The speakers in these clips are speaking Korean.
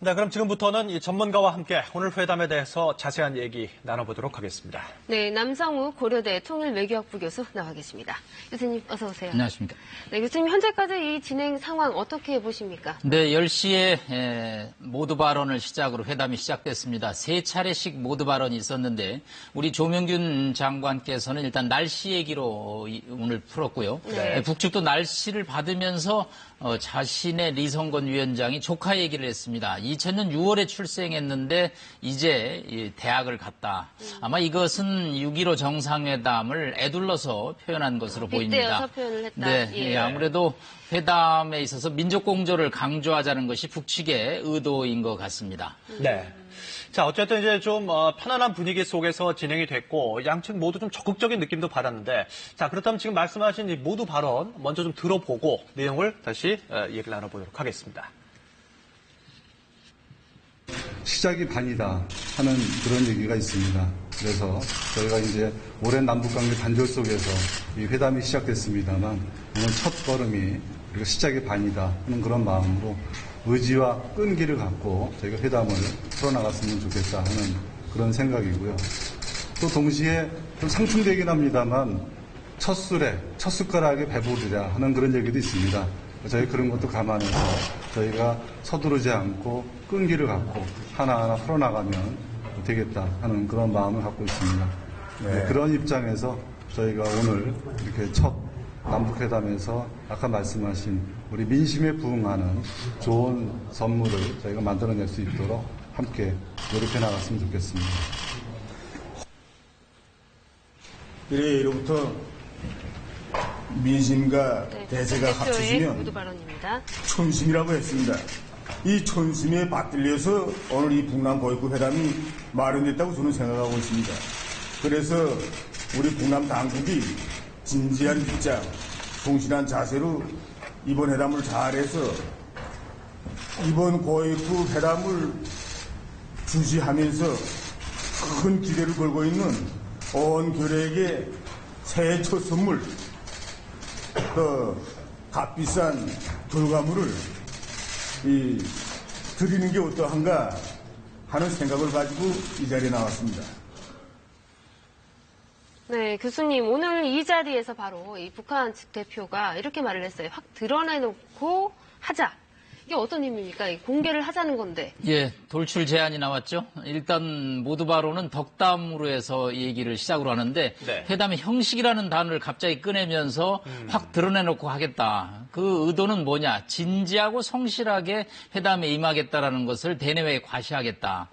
네, 그럼 지금부터는 이 전문가와 함께 오늘 회담에 대해서 자세한 얘기 나눠보도록 하겠습니다. 네, 남성우 고려대 통일외교학부 교수 나와 계십니다. 교수님 어서 오세요. 안녕하십니까. 네, 교수님 현재까지 이 진행 상황 어떻게 보십니까? 네, 10시에 모두 발언을 시작으로 회담이 시작됐습니다. 세 차례씩 모두 발언이 있었는데 우리 조명균 장관께서는 일단 날씨 얘기로 이- 오늘 풀었고요. 네. 북측도 날씨를 받으면서 어, 자신의 리성건 위원장이 조카 얘기를 했습니다. 2000년 6월에 출생했는데 이제 이 대학을 갔다. 아마 이것은 6.15 정상회담을 애둘러서 표현한 것으로 보입니다. 빗대어서 표현을 했다. 네, 예. 예, 아무래도 회담에 있어서 민족 공조를 강조하자는 것이 북측의 의도인 것 같습니다. 네. 자, 어쨌든 이제 좀 어, 편안한 분위기 속에서 진행이 됐고 양측 모두 좀 적극적인 느낌도 받았는데 자, 그렇다면 지금 말씀하신 이 모두 발언 먼저 좀 들어보고 내용을 다시 어, 얘기를 나눠보도록 하겠습니다. 시작이 반이다 하는 그런 얘기가 있습니다. 그래서 저희가 이제 오랜 남북관계 단절 속에서 이 회담이 시작됐습니다만 오늘 첫 걸음이 그리고 시작이 반이다 하는 그런 마음으로 의지와 끈기를 갖고 저희가 회담을 풀어나갔으면 좋겠다 하는 그런 생각이고요. 또 동시에 좀 상충되긴 합니다만 첫 술에 첫 숟가락에 배부르자 하는 그런 얘기도 있습니다. 저희 그런 것도 감안해서 저희가 서두르지 않고 끈기를 갖고 하나하나 풀어나가면 되겠다 하는 그런 마음을 갖고 있습니다. 네, 그런 입장에서 저희가 오늘 이렇게 첫 남북회담에서 아까 말씀하신 우리 민심에 부응하는 좋은 선물을 저희가 만들어낼 수 있도록 함께 노력해 나갔으면 좋겠습니다. 이래로부터 민심과 네, 대세가 합쳐지면. 촌심이라고 했습니다. 이 촌심에 받들려서 오늘 이 북남 고위급 회담이 마련됐다고 저는 생각하고 있습니다. 그래서 우리 북남 당국이 진지한 입장, 동실한 자세로 이번 회담을 잘해서 이번 고위급 회담을 주시하면서 큰 기대를 걸고 있는 온 교례에게 새해 첫 선물, 그 값비싼 결과물을 이 드리는 게 어떠한가 하는 생각을 가지고 이 자리에 나왔습니다. 네, 교수님 오늘 이 자리에서 바로 이 북한 측 대표가 이렇게 말을 했어요. 확 드러내놓고 하자. 이게 어떤 의미입니까? 이 공개를 하자는 건데. 예, 돌출 제안이 나왔죠. 일단 모두 바로는 덕담으로 해서 이 얘기를 시작으로 하는데 네. 회담의 형식이라는 단어를 갑자기 꺼내면서 확 드러내놓고 하겠다. 그 의도는 뭐냐? 진지하고 성실하게 회담에 임하겠다라는 것을 대내외에 과시하겠다.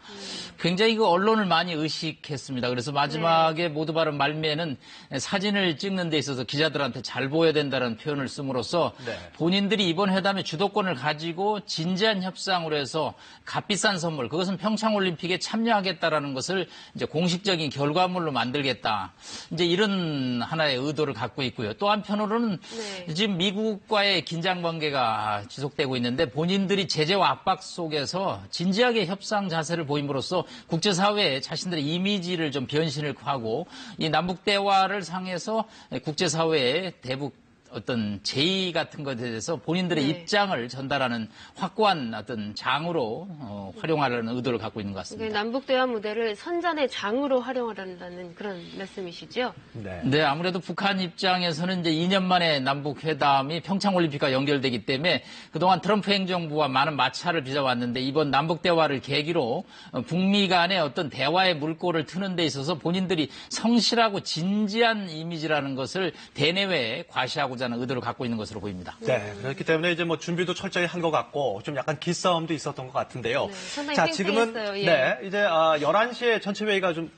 굉장히 그 언론을 많이 의식했습니다. 그래서 마지막에 모두 발언 말미에는 사진을 찍는 데 있어서 기자들한테 잘 보여야 된다는 표현을 씀으로써 네. 본인들이 이번 회담의 주도권을 가지고 진지한 협상으로 해서 값비싼 선물, 그것은 평창올림픽에 참여하겠다라는 것을 이제 공식적인 결과물로 만들겠다. 이제 이런 하나의 의도를 갖고 있고요. 또 한편으로는 네. 지금 미국과의 긴장 관계가 지속되고 있는데 본인들이 제재와 압박 속에서 진지하게 협상 자세를 보임으로써 국제사회에 자신들의 이미지를 좀 변신을 하고 이 남북 대화를 상해서 국제사회에 대북 어떤 제의 같은 것에 대해서 본인들의 네. 입장을 전달하는 확고한 어떤 장으로 어, 활용하려는 의도를 갖고 있는 것 같습니다. 남북 대화 무대를 선전의 장으로 활용하려는 그런 말씀이시죠? 네. 네, 아무래도 북한 입장에서는 이제 2년 만에 남북 회담이 평창 올림픽과 연결되기 때문에 그동안 트럼프 행정부와 많은 마찰을 빚어왔는데 이번 남북 대화를 계기로 어, 북미 간의 어떤 대화의 물꼬를 트는 데 있어서 본인들이 성실하고 진지한 이미지라는 것을 대내외에 과시하고자 하는 의도를 갖고 있는 것으로 보입니다. 네, 그렇기 때문에 이제 뭐 준비도 철저히 한 것 같고 좀 약간 기싸움도 있었던 것 같은데요. 네, 상당히 자, 지금은. 예. 네, 이제 아, 11시에 전체 회의가 좀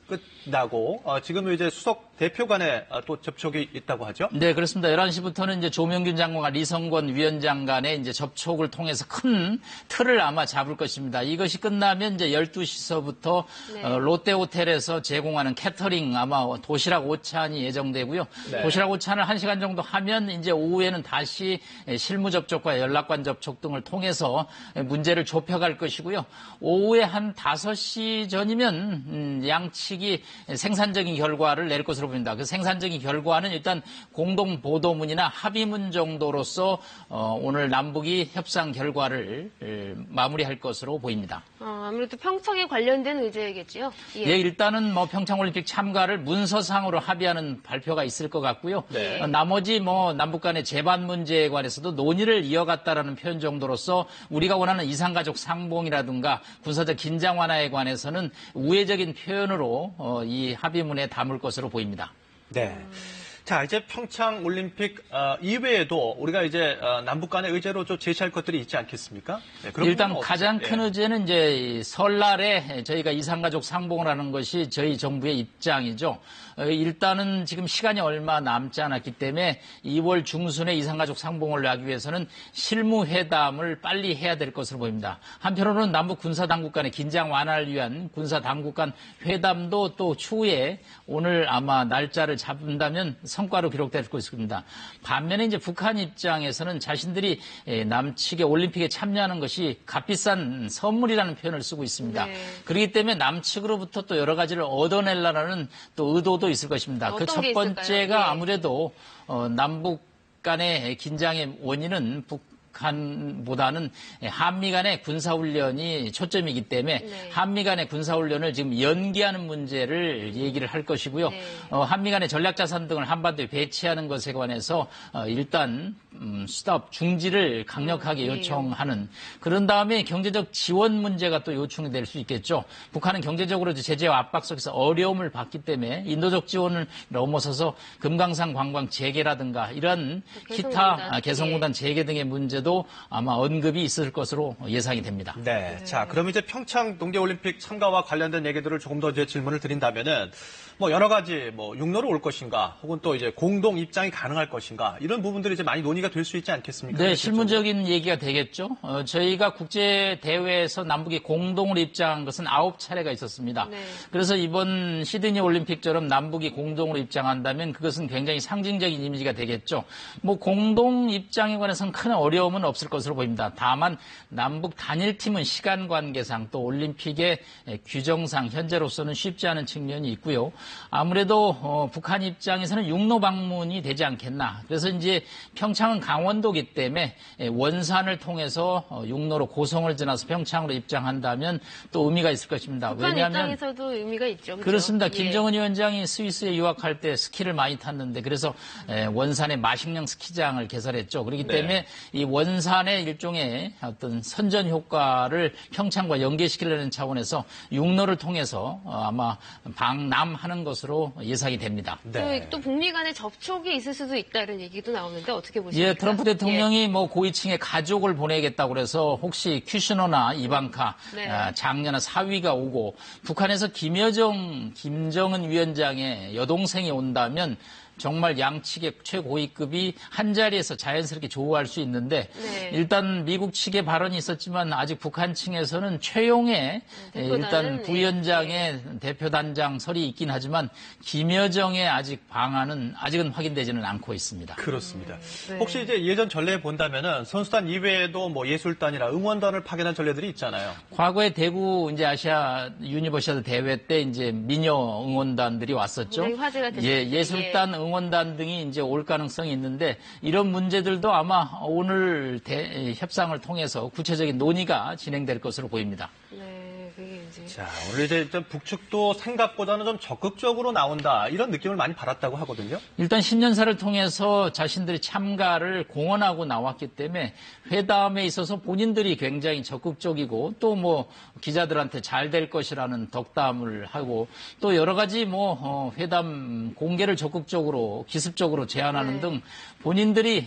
끝나고 어, 지금은 이제 수석 대표 간에 아, 또 접촉이 있다고 하죠. 네, 그렇습니다. 11시부터는 이제 조명균 장관과 리성권 위원장 간의 이제 접촉을 통해서 큰 틀을 아마 잡을 것입니다. 이것이 끝나면 이제 12시서부터 네. 어, 롯데 호텔에서 제공하는 캐터링 아마 도시락 오찬이 예정되고요. 네. 도시락 오찬을 1시간 정도 하면 이제 오후에는 다시 실무 접촉과 연락관 접촉 등을 통해서 문제를 좁혀갈 것이고요. 오후에 한 5시 전이면 음, 양측이 생산적인 결과를 낼 것으로 보입니다. 그 생산적인 결과는 일단 공동 보도문이나 합의문 정도로서 어, 오늘 남북이 협상 결과를 에, 마무리할 것으로 보입니다. 어, 아무래도 평창에 관련된 의제겠지요. 예. 예, 일단은 뭐 평창올림픽 참가를 문서상으로 합의하는 발표가 있을 것 같고요. 네. 어, 나머지 뭐 남북 간의 재반 문제에 관해서도 논의를 이어갔다라는 표현 정도로서 우리가 원하는 이상가족 상봉이라든가 군사적 긴장 완화에 관해서는 우회적인 표현으로 어, 이 합의문에 담을 것으로 보입니다. 네. 자, 이제 평창 올림픽 어, 이외에도 우리가 이제 어, 남북 간의 의제로 좀 제시할 것들이 있지 않겠습니까? 네, 일단 가장 큰 예. 의제는 이제 이 설날에 저희가 이산가족 상봉을 하는 것이 저희 정부의 입장이죠. 어, 일단은 지금 시간이 얼마 남지 않았기 때문에 2월 중순에 이산가족 상봉을 하기 위해서는 실무회담을 빨리 해야 될 것으로 보입니다. 한편으로는 남북 군사 당국 간의 긴장 완화를 위한 군사 당국 간 회담도 또 추후에 오늘 아마 날짜를 잡는다면 성과로 기록될 것입니다. 반면에 이제 북한 입장에서는 자신들이 에, 남측의 올림픽에 참여하는 것이 값비싼 선물이라는 표현을 쓰고 있습니다. 네. 그렇기 때문에 남측으로부터 또 여러 가지를 얻어내려는 또 의도도 있을 것입니다. 그 첫? 번째가 예. 아무래도 어, 남북 간의 긴장의 원인은 북 한보다는 한미 간의 군사훈련이 초점이기 때문에 네. 한미 간의 군사훈련을 지금 연기하는 문제를 얘기를 할 것이고요. 네. 어, 한미 간의 전략자산 등을 한반도에 배치하는 것에 관해서 어, 일단 음, 스톱 중지를 강력하게 음, 예. 요청하는 그런 다음에 경제적 지원 문제가 또 요청이 될 수 있겠죠. 북한은 경제적으로 제재와 압박 속에서 어려움을 받기 때문에 인도적 지원을 넘어서서 금강산 관광 재개라든가 이런 기타 개성공단, 아, 개성공단 재개 등의 문제도 아마 언급이 있을 것으로 예상이 됩니다. 네. 자, 그럼 이제 평창 동계올림픽 참가와 관련된 얘기들을 조금 더 이제 질문을 드린다면은 뭐 여러 가지 뭐 육로로 올 것인가 혹은 또 이제 공동 입장이 가능할 것인가 이런 부분들이 이제 많이 논의가 될 수 있지 않겠습니까? 네, 실무적인 얘기가 되겠죠. 어, 저희가 국제 대회에서 남북이 공동으로 입장한 것은 아홉 차례가 있었습니다. 네. 그래서 이번 시드니 올림픽처럼 남북이 공동으로 입장한다면 그것은 굉장히 상징적인 이미지가 되겠죠. 뭐 공동 입장에 관해서는 큰 어려움은 없을 것으로 보입니다. 다만 남북 단일 팀은 시간 관계상 또 올림픽의 규정상 현재로서는 쉽지 않은 측면이 있고요. 아무래도 어, 북한 입장에서는 육로 방문이 되지 않겠나. 그래서 이제 평창은 강원도기 때문에 예, 원산을 통해서 어, 육로로 고성을 지나서 평창으로 입장한다면 또 의미가 있을 것입니다. 북한 왜냐하면 입장에서도 의미가 있죠. 그죠? 그렇습니다. 예. 김정은 위원장이 스위스에 유학할 때 스키를 많이 탔는데 그래서 에, 원산에 마식령 스키장을 개설했죠. 그렇기 네. 때문에 이 원산의 일종의 어떤 선전 효과를 평창과 연계시키려는 차원에서 육로를 통해서 어, 아마 방남하는 것으로 예상이 됩니다. 네. 또, 또 북미 간의 접촉이 있을 수도 있다 이런 얘기도 나오는데 어떻게 보십니까? 예, 트럼프 대통령이 뭐 고위층의 가족을 보내겠다고 그래서 혹시 큐시너나 이방카, 네. 아, 장녀나 사위가 오고 북한에서 김여정, 김정은 위원장의 여동생이 온다면 정말 양측의 최고위급이 한 자리에서 자연스럽게 조우할 수 있는데 네. 일단 미국 측의 발언이 있었지만 아직 북한 층에서는 최용의 예, 일단 부위원장의 대표 단장 설이 있긴 하지만 김여정의 아직 방안은 아직은 확인되지는 않고 있습니다. 그렇습니다. 네. 혹시 이제 예전 전례 본다면은 선수단 이외에도 뭐 예술단이나 응원단을 파견한 전례들이 있잖아요. 과거에 대구 이제 아시아 유니버시아드 대회 때 이제 미녀 응원단들이 왔었죠. 됐었죠. 예, 예술단 응원단 등이 이제 올 가능성이 있는데 이런 문제들도 아마 오늘 대- 협상을 통해서 구체적인 논의가 진행될 것으로 보입니다. 이제 자, 오늘 이제 일단 북측도 생각보다는 좀 적극적으로 나온다 이런 느낌을 많이 받았다고 하거든요. 일단 10년사를 통해서 자신들이 참가를 공언하고 나왔기 때문에 회담에 있어서 본인들이 굉장히 적극적이고 또 뭐 기자들한테 잘 될 것이라는 덕담을 하고 또 여러 가지 뭐 어, 회담 공개를 적극적으로 기습적으로 제안하는 네. 등 본인들이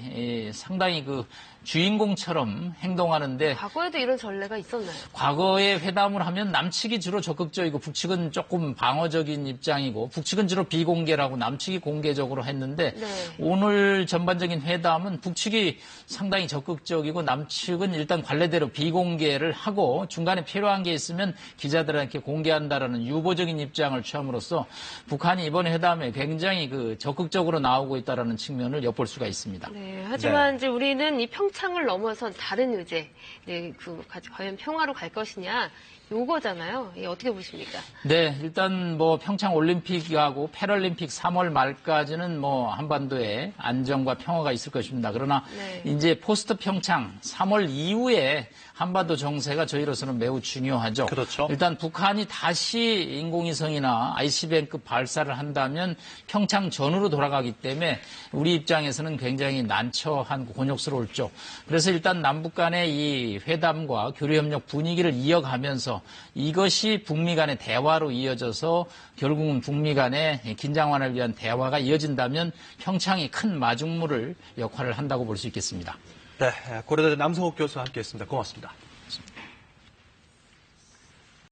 예, 상당히 그 주인공처럼 행동하는데 과거에도 이런 전례가 있었나요? 과거에 회담을 하면 남측이 주로 적극적이고 북측은 조금 방어적인 입장이고 북측은 주로 비공개라고 남측이 공개적으로 했는데 네. 오늘 전반적인 회담은 북측이 상당히 적극적이고 남측은 일단 관례대로 비공개를 하고 중간에 필요한 게 있으면 기자들한테 공개한다라는 유보적인 입장을 취함으로써 북한이 이번 회담에 굉장히 그 적극적으로 나오고 있다라는 측면을 엿볼 수가 있습니다. 네, 하지만 이제 우리는 이평 창을 넘어선 다른 의제, 네, 그 과연 평화로 갈 것이냐 요거잖아요. 이 어떻게 보십니까? 네, 일단 뭐 평창 올림픽하고 패럴림픽 3월 말까지는 뭐 한반도에 안정과 평화가 있을 것입니다. 그러나 네. 이제 포스트 평창 3월 이후에 한반도 정세가 저희로서는 매우 중요하죠. 그렇죠. 일단 북한이 다시 인공위성이나 ICBM급 발사를 한다면 평창 전후로 돌아가기 때문에 우리 입장에서는 굉장히 난처한 곤욕스러울죠. 그래서 일단 남북 간의 이 회담과 교류협력 분위기를 이어가면서 이것이 북미 간의 대화로 이어져서 결국은 북미 간의 긴장 완화를 위한 대화가 이어진다면 평창이 큰 마중물을 역할을 한다고 볼 수 있겠습니다. 네, 고려대 남성욱 교수와 함께했습니다. 고맙습니다.